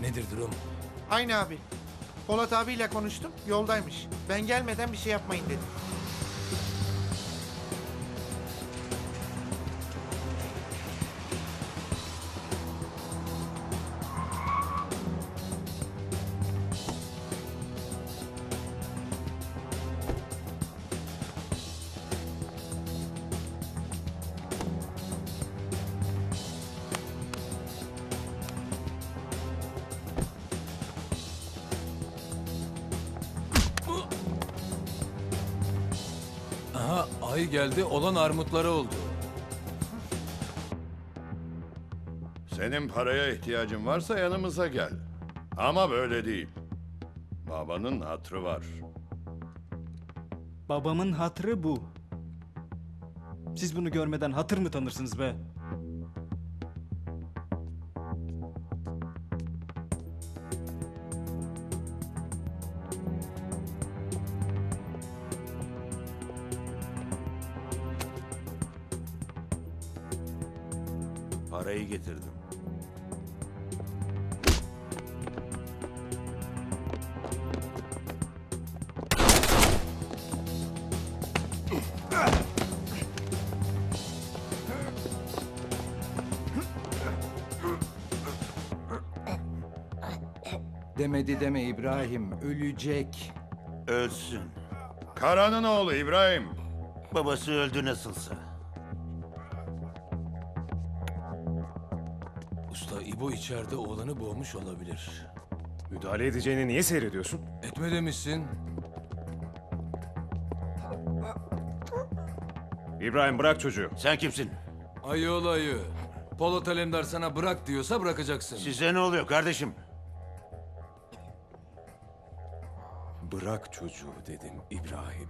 Nedir durum? Aynı abi. Polat abiyle konuştum. Yoldaymış. Ben gelmeden bir şey yapmayın dedi. Ay geldi olan armutları oldu. Senin paraya ihtiyacın varsa yanımıza gel. Ama böyle değil. Babanın hatrı var. Babamın hatırı bu. Siz bunu görmeden hatır mı tanırsınız be? Parayı getirdim. Demedi deme İbrahim, ölecek. Ölsün. Karan'ın oğlu İbrahim. Babası öldü nasılsa. Usta İbo içeride oğlanı boğmuş olabilir. Müdahale edeceğini niye seyrediyorsun? Etme demişsin. İbrahim bırak çocuğu. Sen kimsin? Ayı ol ayı. Polat Alemdar sana bırak diyorsa bırakacaksın. Size ne oluyor kardeşim? Bırak çocuğu dedim İbrahim.